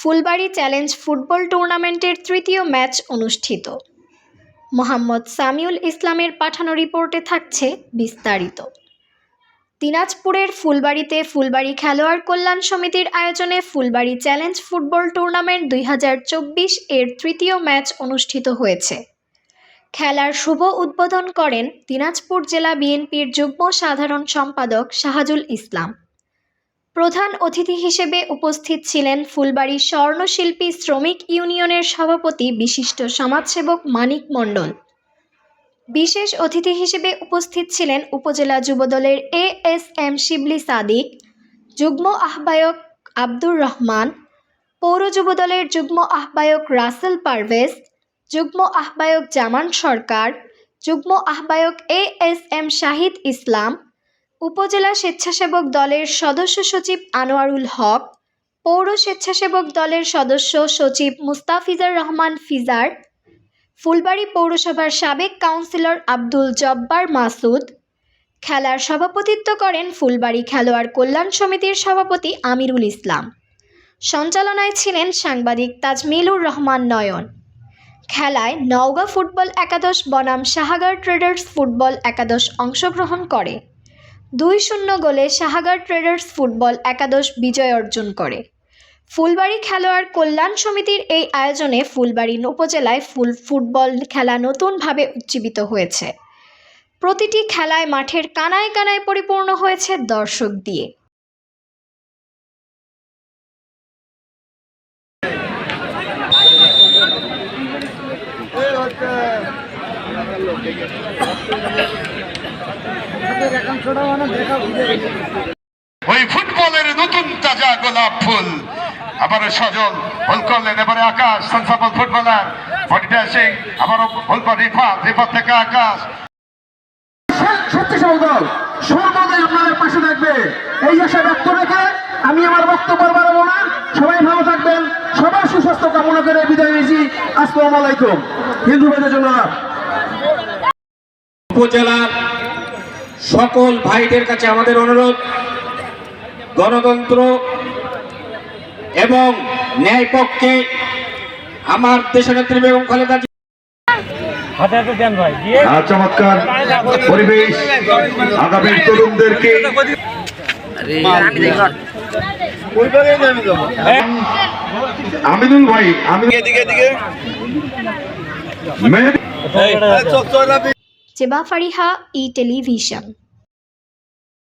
Phulbari challenge football টুর্নামেন্টের তৃতীয় match অনুষ্ঠিত। মোহাম্মদ সামিউল ইসলামের পাঠানো রিপোর্টে থাকছে বিস্তারিত। দিনাজপুরের ফুলবাড়িতে ফুলবাড়ি খেলোয়াড় কল্যাণ সমিতির আয়োজনে ফুলবাড়ি চ্যালেঞ্জ ফুটবল টুর্নামেন্ট দুই হাজার চব্বিশ এর তৃতীয় ম্যাচ অনুষ্ঠিত হয়েছে। খেলার শুভ উদ্বোধন করেন দিনাজপুর জেলা বিএনপির যুগ্ম সাধারণ সম্পাদক শাহাজুল ইসলাম। প্রধান অতিথি হিসেবে উপস্থিত ছিলেন ফুলবাড়ি স্বর্ণশিল্পী শ্রমিক ইউনিয়নের সভাপতি বিশিষ্ট সমাজসেবক মানিক মণ্ডল। বিশেষ অতিথি হিসেবে উপস্থিত ছিলেন উপজেলা যুবদলের A S M Shibli Sadiq, যুগ্ম আহ্বায়ক আব্দুর রহমান, পৌর যুবদলের যুগ্ম আহ্বায়ক রাসেল পারভেজ, যুগ্ম আহ্বায়ক জামান সরকার, যুগ্ম আহ্বায়ক A S M Shahid Islam উপজেলা স্বেচ্ছাসেবক দলের সদস্য সচিব আনোয়ারুল হক, পৌর স্বেচ্ছাসেবক দলের সদস্য সচিব মুস্তাফিজার রহমান ফিজার, ফুলবাড়ি পৌরসভার সাবেক কাউন্সিলর আব্দুল জব্বার মাসুদ, খেলার সভাপতিত্ব করেন ফুলবাড়ি খেলোয়াড় কল্যাণ সমিতির সভাপতি আমিরুল ইসলাম। সঞ্চালনায় ছিলেন সাংবাদিক তাজমিলুর রহমান নয়ন। খেলায় নওগাঁ ফুটবল একাদশ বনাম সাহাগার ট্রেডার্স ফুটবল একাদশ অংশগ্রহণ করে। দুই শূন্য গোলে সাহাগার ট্রেডার্স ফুটবল একাদশ বিজয় অর্জন করে। ফুলবাড়ি খেলোয়াড় কল্যাণ সমিতির এই আয়োজনে ফুলবাড়ি উপজেলায় ফুল, ফুটবল খেলা নতুনভাবে উজ্জীবিত হয়েছে। প্রতিটি খেলায় মাঠের কানায় কানায় পরিপূর্ণ হয়েছে দর্শক দিয়ে। ওই ফুটবলের নতুন তাজা গোলাপ ফুল। আবার সজল হোল করলেন এবারে আকাশ সংসাপল ফুটবলার বডিটা সিং আবারও হোল পর রিফাত রিফাত থেকে আকাশ। শক্তিশালী দল সর্বদাই আপনাদের পাশে থাকবে। এই আশা ব্যক্ত রেখে আমি আমার বক্তব্য বাড়াবো না। সবাই ভালো থাকবেন সবার সুস্বাস্থ্য কামনা করে বিদায় নিয়েছি। আসসালামু আলাইকুম। হিন্দু ভাইদের জন্য। উপজেলার সকল ভাইদের কাছে আমাদের অনুরোধ গণতন্ত্র এবং ন্যায় পক্ষে আমার দেশনেত্রী বেগম খালেদা চমৎকার পরিবেশ আগামী তরুণদেরকে আমিনুল ভাই আমি Seba Fariha e Television.